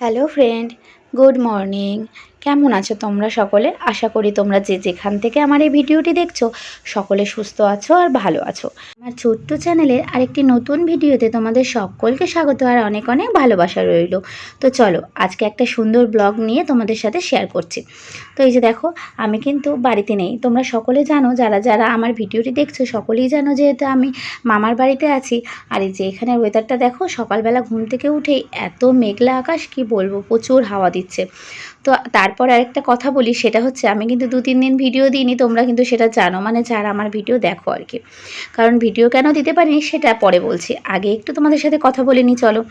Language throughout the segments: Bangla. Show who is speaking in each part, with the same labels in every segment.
Speaker 1: হ্যালো ফ্রেন্ড গুড মর্নিং কেমন আছো তোমরা সকলে? আশা করি তোমরা যে যেখান থেকে আমার এই ভিডিওটি দেখছ, সকলে সুস্থ আছো আর ভালো আছো। আমার ছোট্ট চ্যানেলের আরেকটি নতুন ভিডিওতে তোমাদের সকলকে স্বাগত আর অনেক অনেক ভালোবাসা রইল। তো চলো, আজকে একটা সুন্দর ব্লগ নিয়ে তোমাদের সাথে শেয়ার করছি। তো এই যে দেখো, আমি কিন্তু বাড়িতে নেই। তোমরা সকলে জানো, যারা যারা আমার ভিডিওটি দেখছ, সকলেই জানো যেহেতু আমি মামার বাড়িতে আছি। আর এই যে এখানে ওয়েদারটা দেখো, সকালবেলা ঘুম থেকে উঠেই এত মেঘলা আকাশ, কি বলব, প্রচুর হাওয়া তো তারপর আরেকটা কথা বলি, সেটা হচ্ছে আমি কিন্তু দু, তিন দিন ভিডিও দিইনি, তোমরা কিন্তু সেটা জানো। মানে যারা আমার ভিডিও দেখো আর কি কারণ ভিডিও কেন দিতে পারিনি সেটা পরে বলছি। আগে একটু তোমাদের সাথে কথা বলে নি চলো।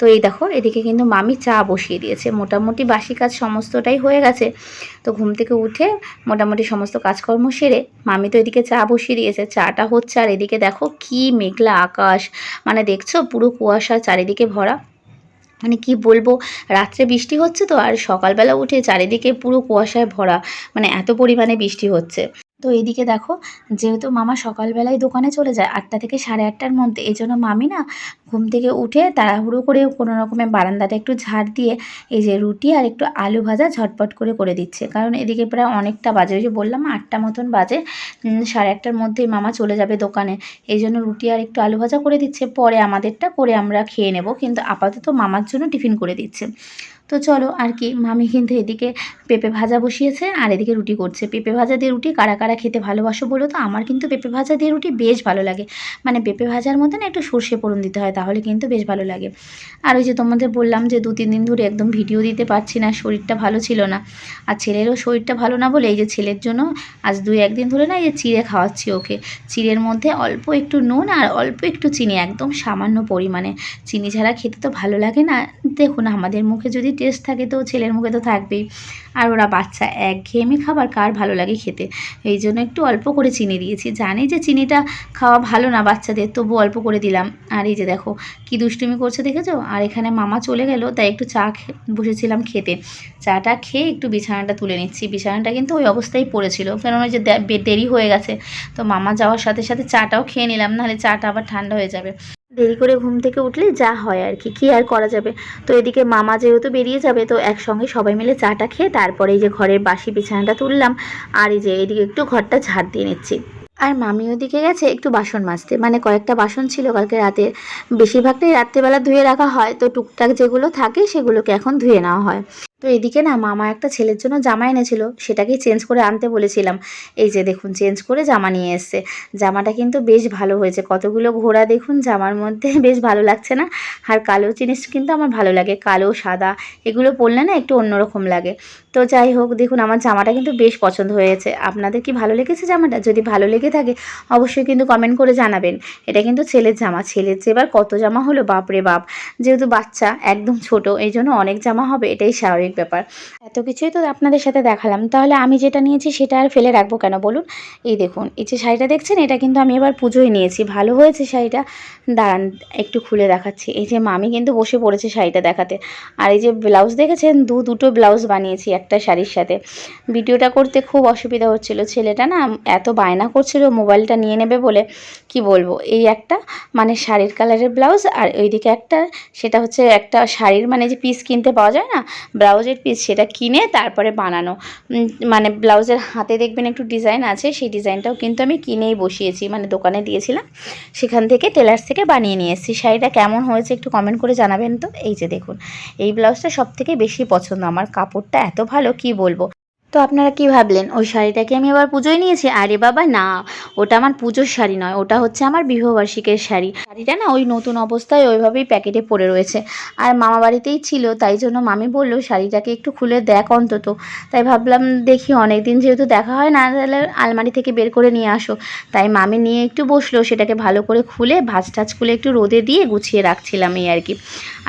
Speaker 1: তো এই দেখো, এদিকে কিন্তু মামি চা বসিয়ে দিয়েছে। মোটামুটি বাসি কাজ সমস্তটাই হয়ে গেছে। তো ঘুম থেকে উঠে মোটামুটি সমস্ত কাজকর্ম সেরে মামি তো এদিকে চা বসিয়ে দিয়েছে। চাটা হচ্ছে আর এদিকে দেখো কি মেঘলা আকাশ। মানে দেখছ পুরো কুয়াশা চারিদিকে ভরা। মানে কি বলব, রাত্রে বৃষ্টি হচ্ছে তো আর সকালবেলা উঠে চারিদিকে পুরো কুয়াশায় ভরা মানে এত পরিমাণে বৃষ্টি হচ্ছে। তো এদিকে দেখো, যেহেতু মামা সকালবেলায় দোকানে চলে যায়, আটটা থেকে সাড়ে আটটার মধ্যে, এই জন্য মামি না ঘুম থেকে উঠে তাড়াহুড়ো করে কোনো রকমের বারান্দাটা একটু ঝাড় দিয়ে এই যে রুটি আর একটু আলু ভাজা ঝটপট করে করে দিচ্ছে। কারণ এদিকে প্রায় অনেকটা বাজে, ওই যে বললাম আটটা মতন বাজে সাড়ে আটটার মধ্যেই মামা চলে যাবে দোকানে। এই জন্য রুটি আর একটু আলু ভাজা করে দিচ্ছে, পরে আমাদেরটা করে আমরা খেয়ে নেব, কিন্তু আপাতত মামার জন্য টিফিন করে দিচ্ছে। তো চলো আর কি, মামি কিন্তু এদিকে পেঁপে ভাজা বসিয়েছে আর এদিকে রুটি করছে। পেঁপে ভাজা দিয়ে রুটি কারা কারা খেতে ভালোবাসো বলো তো? আমার কিন্তু পেঁপে ভাজা দিয়ে রুটি বেশ ভালো লাগে। মানে পেঁপে ভাজার মধ্যে না একটু সর্ষে ফোড়ন দিতে হয়, তাহলে কিন্তু বেশ ভালো লাগে। আর ওই যে তোমাদের বললাম যে দু তিন দিন ধরে একদম ভিডিও দিতে পারছি না, শরীরটা ভালো ছিল না। আর ছেলেরও শরীরটা ভালো না বলে এই যে ছেলের জন্য আজ দুই একদিন ধরে না এই যে চিড়ে খাওয়াচ্ছি ওকে। চিড়ের মধ্যে অল্প একটু নুন আর অল্প একটু চিনি, একদম সামান্য পরিমাণে। চিনি ছাড়া খেতে তো ভালো লাগে না। দেখুন আমাদের মুখে যদি টেস্ট থাকে তো ছেলের মুখে তো থাকবেই। আর ওরা বাচ্চা, একঘেয়েমি খাবার কার ভালো লাগে খেতে? এই জন্য একটু অল্প করে চিনি দিয়েছি। জানি যে চিনিটা খাওয়া ভালো না বাচ্চাদের তবু অল্প করে দিলাম। আর এই যে দেখো, কি দুষ্টুমি করছে দেখেছ? আর এখানে মামা চলে গেল, তাই একটু চা বসেছিলাম খেতে। চাটা খেয়ে একটু বিছানাটা তুলে নিচ্ছি। বিছানাটা কিন্তু ওই অবস্থায় পড়েছিল। কারণ ওই যে দেরি হয়ে গেছে। তো মামা যাওয়ার সাথে সাথে চাটাও খেয়ে নিলাম, নাহলে চাটা আবার ঠান্ডা হয়ে যাবে। দেরি করে ঘুম থেকে উঠলে যা হয় আর কি, কী আর করা যাবে? তো এদিকে মামা যেহেতু বেরিয়ে যাবে, তো একসঙ্গে সবাই মিলে চাটা খেয়ে তারপরে এই যে ঘরের বাসি বিছানাটা তুললাম আর এই যে এদিকে একটু ঘরটা ঝাড় দিয়ে নিচ্ছি। আর মামি ওদিকে গেছে একটু বাসন মাজতে মানে কয়েকটা বাসন ছিল কালকে রাতে। বেশিরভাগটাই রাত্রেবেলা ধুয়ে রাখা হয়, তো টুকটাক যেগুলো থাকে সেগুলোকে এখন ধুয়ে নেওয়া হয়। তো এদিকে না মামা একটা ছেলের জন্য জামা এনেছিল, সেটাকেই চেঞ্জ করে আনতে বলেছিলাম। এই যে দেখুন, চেঞ্জ করে জামা নিয়ে এসছে। জামাটা কিন্তু বেশ ভালো হয়েছে। কতগুলো ঘোড়া দেখুন, জামার মধ্যে বেশ ভালো লাগছে না? আর কালো জিনিস কিন্তু আমার ভালো লাগে। কালো, সাদা, এগুলো পরলে না একটু অন্যরকম লাগে। তো যাই হোক, দেখুন, আমার জামাটা কিন্তু বেশ পছন্দ হয়েছে। আপনাদের কি ভালো লেগেছে জামাটা? যদি ভালো লেগে থাকে, অবশ্যই কিন্তু কমেন্ট করে জানাবেন। এটা কিন্তু ছেলের জামা। ছেলের যে এবার কত জামা হলো, বাপরে বাপ! যেহেতু বাচ্চা, একদম ছোট এই জন্য অনেক জামা হবে, এটাই স্বাভাবিক। ব্যাপার। এত কিছুই তো আপনাদের সাথে দেখালাম। তাহলে আমি যেটা নিয়েছি সেটা আর ফেলে রাখব কেন বলুন? এই দেখুন, এই যে শাড়িটা দেখছেন, এটা কিন্তু আমি এবার পুজোয় নিয়েছি। ভালো হয়েছে শাড়িটা? দাঁড়ান, একটু খুলে দেখাচ্ছি। এই যে মামি কিন্তু বসে পড়েছে শাড়িটা দেখাতে। আর এই যে ব্লাউজ দেখেছেন, দু দুটো ব্লাউজ বানিয়েছি একটা শাড়ির সাথে। ভিডিওটা করতে খুব অসুবিধা হচ্ছিল। ছেলেটা না এত বায়না করছিল, মোবাইলটা নিয়ে নেবে বলে, কি বলব? এই একটা মানে শাড়ির কালারের ব্লাউজ আর ওইদিকে একটা, সেটা হচ্ছে একটা শাড়ির মানে যে পিস কিনতে পাওয়া যায় না ব্লাউজের পিস সেটা কিনে তারপরে বানানো। মানে ব্লাউজের হাতে দেখবেন একটু ডিজাইন আছে, সেই ডিজাইনটাও কিন্তু আমি কিনেই বসিয়েছি মানে দোকানে দিয়েছিলাম। সেখান থেকে টেলার্স থেকে বানিয়ে নিয়ে এসেছি। শাড়িটা কেমন হয়েছে একটু কমেন্ট করে জানাবেন তো? এই যে দেখুন, এই ব্লাউজটা সব থেকে বেশি পছন্দ। আমার কাপড়টা এত ভালো, কি বলব? তো আপনারা কি ভাবলেন? ওই শাড়িটাকে আমি আবার পুজোয় নিয়েছি? আরে বাবা, না। ওটা আমার পুজোর শাড়ি নয়, ওটা হচ্ছে আমার বিবাহবার্ষিকের শাড়ি। শাড়িটা না ওই নতুন অবস্থায় ওইভাবেই প্যাকেটে পড়ে রয়েছে। আর মামা বাড়িতেই ছিল, তাই জন্য মামি বলল, শাড়িটাকে একটু খুলে দেখ অন্তত। তাই ভাবলাম, দেখি অনেক দিন যেহেতু দেখা হয় না, তাহলে আলমারি থেকে বের করে নিয়ে আসো। তাই মামি নিয়ে একটু বসল, সেটাকে ভালো করে খুলে, ভাজ টাজ খুলে একটু রোদে দিয়ে গুছিয়ে রাখছিলাম এই আর কি।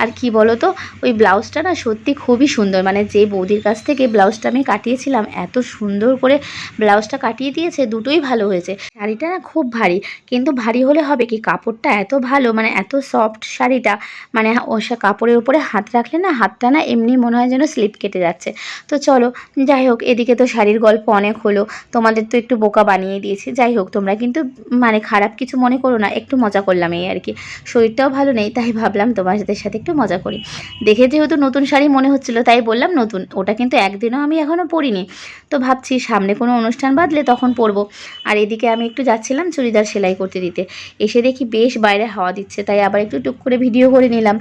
Speaker 1: আর কি বলো তো ওই ব্লাউজটা না সত্যি খুবই সুন্দর মানে যে বৌদির কাছ থেকে ব্লাউজটা আমি কাটিয়েছিলাম দেখছিলাম এত সুন্দর করে ব্লাউজটা কাটিয়ে দিয়েছে, দুটোই ভালো হয়েছে। শাড়িটা না খুব ভারী, কিন্তু ভারী হলে হবে কি? কাপড়টা এত ভালো মানে এত সফট শাড়িটা মানে ও সে কাপড়ের উপরে হাত রাখলে না হাতটা না এমনি মনে হয় যেন স্লিপ কেটে যাচ্ছে। তো চলো, যাই হোক, এদিকে তো শাড়ির গল্প অনেক হলো, তোমাদের তো একটু বোকা বানিয়ে দিয়েছি। যাই হোক, তোমরা কিন্তু মানে খারাপ কিছু মনে করো না, একটু মজা করলাম এই আর কি। শরীরটাও ভালো নেই, তাই ভাবলাম তোমাদের সাথে একটু মজা করি। দেখে যেহেতু নতুন শাড়ি মনে হচ্ছিল, তাই বললাম নতুন, ওটা কিন্তু একদিনও আমি এখনও পরিনি। তো ভাবছি সামনে কোনো অনুষ্ঠান বাদলে তখন পরবো। আর এদিকে আমি একটু যাচ্ছিলাম চুড়িদার সেলাই করতে দিতে। এসে দেখি বেশ বাইরে হাওয়া দিচ্ছে, তাই আবার একটু টুক করে ভিডিও করে নিলাম।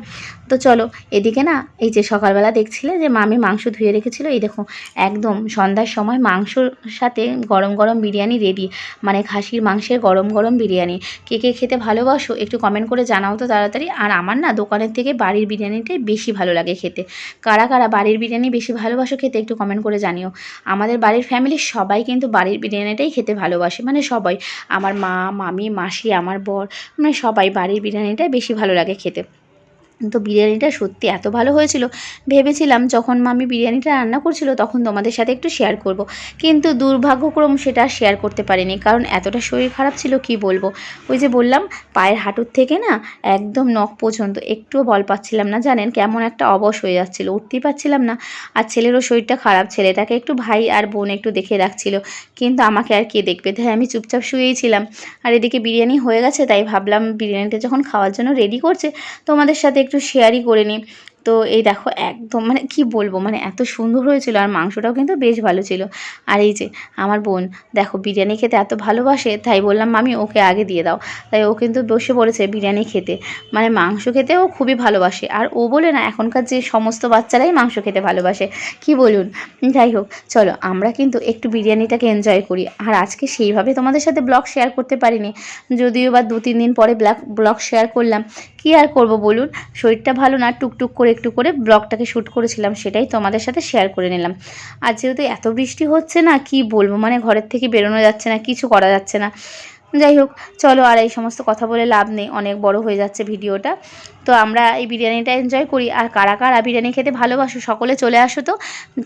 Speaker 1: তো চলো, এদিকে না, এই যে সকালবেলা দেখছিলে যে মামি মাংস ধুয়ে রেখেছিল, এই দেখো, একদম সন্ধ্যার সময় মাংসর সাথে গরম গরম বিরিয়ানি রেডি মানে খাসির মাংসের গরম গরম বিরিয়ানি। কে কে খেতে ভালোবাসো, একটু কমেন্ট করে জানাও তো তাড়াতাড়ি। আর আমার না, দোকানের থেকে বাড়ির বিরিয়ানিটাই বেশি ভালো লাগে খেতে। কারা কারা বাড়ির বিরিয়ানি বেশি ভালোবাসো খেতে একটু কমেন্ট করে জানিও। আমাদের বাড়ির ফ্যামিলির সবাই কিন্তু বাড়ির বিরিয়ানিটাই খেতে ভালোবাসে মানে সবাই। আমার মা, মামি, মাসি, আমার বর মানে সবাই বাড়ির বিরিয়ানিটাই বেশি ভালো লাগে খেতে। তো বিরিয়ানিটা সত্যি এত ভালো হয়েছিল। ভেবেছিলাম যখন মামি বিরিয়ানিটা রান্না করছিল তখন তোমাদের সাথে একটু শেয়ার করব। কিন্তু দুর্ভাগ্যক্রম সেটা শেয়ার করতে পারিনি, কারণ এতটা শরীর খারাপ ছিল কি বলব? ওই যে বললাম, পায়ের হাঁটুর থেকে না একদম নখ পর্যন্ত একটুও বল পাচ্ছিলাম না, জানেন? কেমন একটা অবশ হয়ে যাচ্ছিল, উঠতেই পাচ্ছিলাম না। আর ছেলেরও শরীরটা খারাপ, ছেলেটাকে একটু ভাই আর বোন একটু দেখে রাখছিল। কিন্তু আমাকে আর কে দেখবে? তাই আমি চুপচাপ শুয়েই ছিলাম। আর এদিকে বিরিয়ানি হয়ে গেছে, তাই ভাবলাম বিরিয়ানিটা যখন খাওয়ার জন্য রেডি করছে, তোমাদের সাথে একটু শেয়ারই করে নিই তো এই দেখো একদম মানে কি বলব মানে এত সুন্দর হয়েছিল আর মাংসটাও কিন্তু বেশ ভালো ছিল। আর এই যে আমার বোন, দেখো বিরিয়ানি খেতে এত ভালোবাসে, তাই বললাম, মামি, ওকে আগে দিয়ে দাও। তাই ও কিন্তু বসে পড়েছে বিরিয়ানি খেতে। মানে মাংস খেতে ও খুবই ভালোবাসে। আর ও বলে না, এখনকার যে সমস্ত বাচ্চারাই মাংস খেতে ভালোবাসে। কি বলুন? যাই হোক, চলো আমরা কিন্তু একটু বিরিয়ানিটাকে এনজয় করি। আর আজকে সেইভাবে তোমাদের সাথে ব্লগ শেয়ার করতে পারিনি। যদিও বা দু তিন দিন পরে ব্লগ শেয়ার করলাম। কি আর করব বলুন? শরীরটা ভালো না, টুকটুক করে একটু করে ব্লগটাকে শ্যুট করেছিলাম সেটাই তোমাদের সাথে শেয়ার করে নিলাম। আর যেহেতু এত বৃষ্টি হচ্ছে না, কি বলব? মানে ঘরের থেকে বেরোনো যাচ্ছে না, কিছু করা যাচ্ছে না। যাই হোক, চলো আর এই সমস্ত কথা বলে লাভ নেই, অনেক বড় হয়ে যাচ্ছে ভিডিওটা। তো আমরা এই বিরিয়ানিটা এনজয় করি। আর কারা কারা বিরিয়ানি খেতে ভালোবাসো, সকলে চলে আসো তো।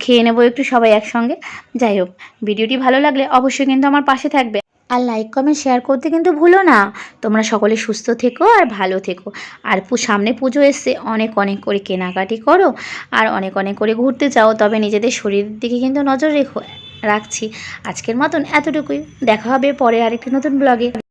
Speaker 1: খেয়ে নেব একটু সবাই একসঙ্গে। যাই হোক, ভিডিওটি ভালো লাগলে অবশ্যই কিন্তু আমার পাশে থাকবে। আর লাইক কমেন্ট শেয়ার করতে কিন্তু ভুলো না। তোমরা সকলে সুস্থ থেকো আর ভালো থেকো। আর সামনে পুজো এসছে, অনেক অনেক করে কেনাকাটি করো আর অনেক অনেক করে ঘুরতে যাও। তবে নিজেদের শরীরের দিকে কিন্তু নজর রেখো, রাখছি। আজকের মতন এতটুকুই। দেখা হবে পরে আরেকটি নতুন ব্লগে